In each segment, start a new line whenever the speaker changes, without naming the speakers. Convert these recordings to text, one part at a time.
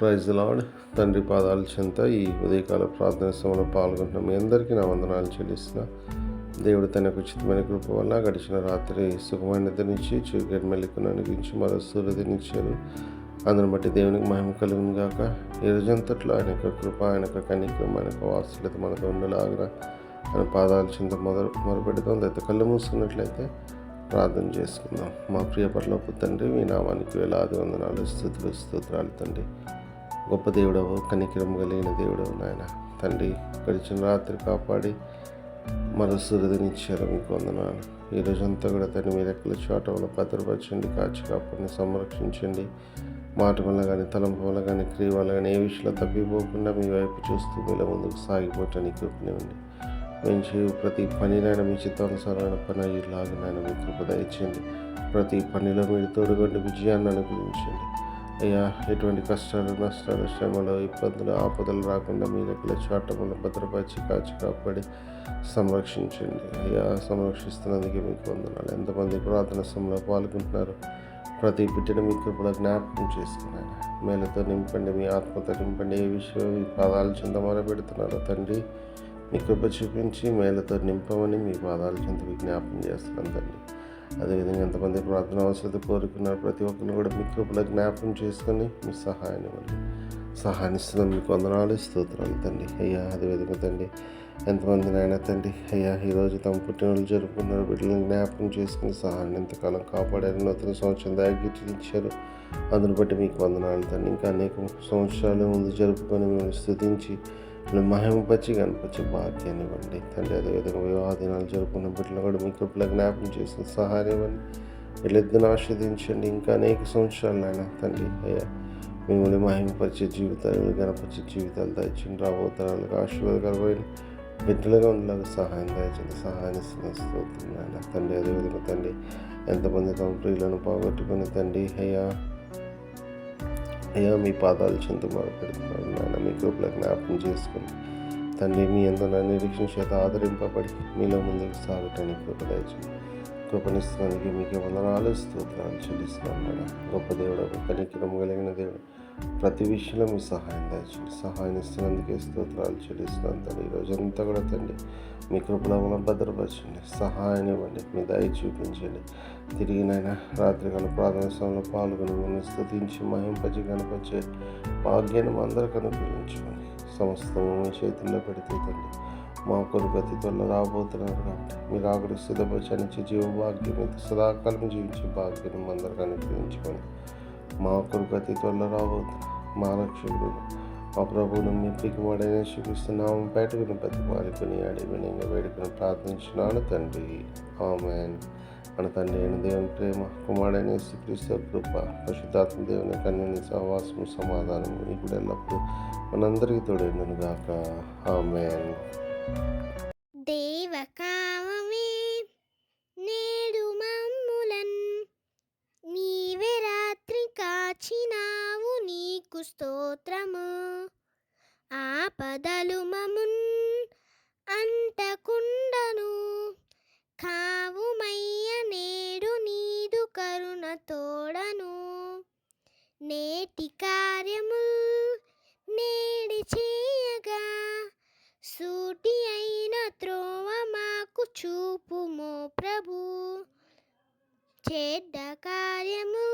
Praise lord తండ్రి పాదాల చెంత ఈ ఉదయకాల ప్రార్థన సమయంలో పాల్గొంటున్న మీ అందరికీ నా వందనాలు చెల్లిస్తున్నా. దేవుడు తనకు ఉచితమైన కృప వల్ల గడిచిన రాత్రి సుఖమైన నిద్రించి చీకటి మెల్లికను అనిపించి మరో సూర్యదినిచ్చారు అందుని బట్టి దేవునికి మహిమ కలుగును గాక. ఈ రోజంతట్లో ఆయన యొక్క కృప ఆయన యొక్క కనికం ఆయన యొక్క వాత్సల్యత మనకు ఉండేలాగా ఆయన పాదాల చింత మొదలు మొదలుపెడతాం అయితే కళ్ళు మూసుకున్నట్లయితే ప్రార్థన చేసుకుందాం. మా ప్రియ పట్లపు తండ్రి మీ నామానికి వేలాది వందనాలు స్థుతులు స్తోత్రాలు తండ్రి. గొప్ప దేవుడవు కనికరం కలిగిన దేవుడవు నాయన. తండ్రి గడిచిన రాత్రి కాపాడి మరో సూర్యునిచ్చారు మీకు వందనాలు. ఈ రోజంతా కూడా తండ్రి మీ రెక్కల చోటంలో భద్రపరచండి కాచి కాపాడిని సంరక్షించండి. మాట వల్ల కానీ తలంపు వల్ల కానీ క్రియ వల్ల కానీ ఏ విషయంలో తప్పిపోకుండా మీ వైపు చూస్తూ మీలో ముందుకు సాగిపోవటానికి కృపనివ్వండి మేము చేయు ప్రతి పనినైనా మీ చిత్తానుసారమైన పని అయ్యేలాగా నాయన మీ కృప దయచేయండి. ప్రతి పనిలో మీరు తోడుగొండి విజయాన్ని అనుగ్రహించండి. అయ్యా ఎటువంటి కష్టాలు నష్టాలు శ్రమలు ఇబ్బందులు ఆపదలు రాకుండా మీ దగ్గర చాటములు భద్రపరిచి కాచి కాపాడి సంరక్షించండి. అయ్యా సంరక్షిస్తున్నందుకే మీకు వందనాలు. ఎంతమంది ప్రార్థన సమయంలో పాల్గొంటున్నారు. ప్రతి బిడ్డను మీ కృపలో జ్ఞాపకం చేసుకున్నాను. మేలతో నింపండి మీ ఆత్మతో నింపండి. ఏ విషయం ఈ పాదాలు చింత మొదలుపెడుతున్నారో తండ్రి మీ కృప చూపించి మేలతో నింపమని మీ పాదాల చెంత విజ్ఞాపం చేస్తున్నాను తండ్రి. అదేవిధంగా ఎంతమంది ప్రార్థన అవసరత కోరుకున్నారు ప్రతి ఒక్కరిని కూడా మీ కృపలో జ్ఞాపకం చేసుకొని మీ సహాయాన్ని ఇవ్వండి సహాయనిస్తున్నాను మీకు వందనాలు స్తోత్రాలు తండ్రి. అయ్యా అదేవిధంగా తండ్రి ఎంతమంది నాయన తండ్రి అయ్యా ఈరోజు తమ పుట్టినరోజు జరుపుకున్నారు బిడ్డలను జ్ఞాపకం చేసుకుని సహాయాన్ని ఎంతకాలం కాపాడారు నూతన సంవత్సరం దాగిచ్చారు అందుని బట్టి మీకు వందనాలు తండ్రి. ఇంకా అనేక సంవత్సరాలు ముందు జరుపుకొని మేము స్థుతించి మేము మహిమపరిచి కనిపించే భాగ్యాన్ని ఇవ్వండి తండ్రి అదేవిధంగా వివాహ దినాలు జరుపుకున్న బిడ్డలు కూడా మీ కృపలో జ్ఞాపకం చేసిన సహాయం ఇవ్వండి. వీళ్ళిద్దరిని ఆస్వాదించండి ఇంకా అనేక సంవత్సరాలు నాయన తండ్రి అయ్యా మిమ్మల్ని మహిమపరిచే జీవితాలు గణపరిచే జీవితాలు దయచండి రాబోతరాలకు ఆశీర్వాదకరమైన బిడ్డలుగా ఉండేలాగా సహాయం దయచండి సహాయాన్ని స్తోత్రం నాయన తండ్రి అదేవిధంగా తండ్రి ఎంతమంది తమ ప్రియులను పోగొట్టుకుని తండ్రి అయ్యా అయ్యా మీ పాదాలు చింత పెడుతున్నాడు నాన్న. మీ కృపలో జ్ఞాపకం చేసుకుని తండ్రి మీ అందన నిరీక్షణ చేత ఆదరింపబడి మీలో ముందుకు సాగటానికి కృప దయచండి మీకు వందనాలు స్తోత్రాలు చెల్లిస్తున్నాను గొప్ప దేవుడు కనికిరం కలిగిన దేవుడు. ప్రతి విషయంలో మీ సహాయం దయచండి సహాయం ఇస్తున్నందుకే స్తోత్రాలు చెల్లిస్తున్నాను తండ్రి. ఈ రోజంతా కూడా తండ్రి మీ కృపలో భద్రపరచండి. సహాయం ఇవ్వండి. మీ దయ చూపించండి. తిరిగినైనా రాత్రికాల ప్రార్థన సమయంలో పాల్గొని మిమ్మల్ని స్థుతించి మహింపచి కనపరిచే భాగ్యాన్ని అందరికీ అనుగ్రహించుకోండి సమస్తము మీ చేతుల్లో పెడితే తండ్రి మా కొరకు అతి త్వరలో రాబోతున్నారు కాబట్టి మీరు ఆకుడు సిద్ధపరిచనిచ్చే జీవ భాగ్యం సదాకాలం జీవించే భాగ్యం అందరికీ అనుగ్రహించుకొని మా కొరకు అతి త్వరలో రాబోతున్నారు మా రక్షకుడు మా ప్రభువును మీ వాడైనా చూపిస్తున్నాము బయటకుని బతి మారికొని అడిగినంగా వేడుకొని ప్రార్థించినాను తండ్రి. ఆమె మన తండ్రి అయిన దేవుని ప్రేమ కుమారుడైన శ్రీక్రీస్తు కృప పశుధాత్మ దేవుని కన్యని సహవాసము సమాధానం ఇప్పుడు ఎల్లప్పుడూ మనందరికీ తోడైనను గాక. ఆమె
దేవకామమే ఆపదలు మమున్ అంటకుండను. కావుమయ్య నేడు నీదు కరుణ తోడను. నేటి కార్యము నేడి చేయగా సూటి అయిన త్రోవ మాకు చూపుమో ప్రభు. చెడ్డ కార్యము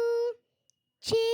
చే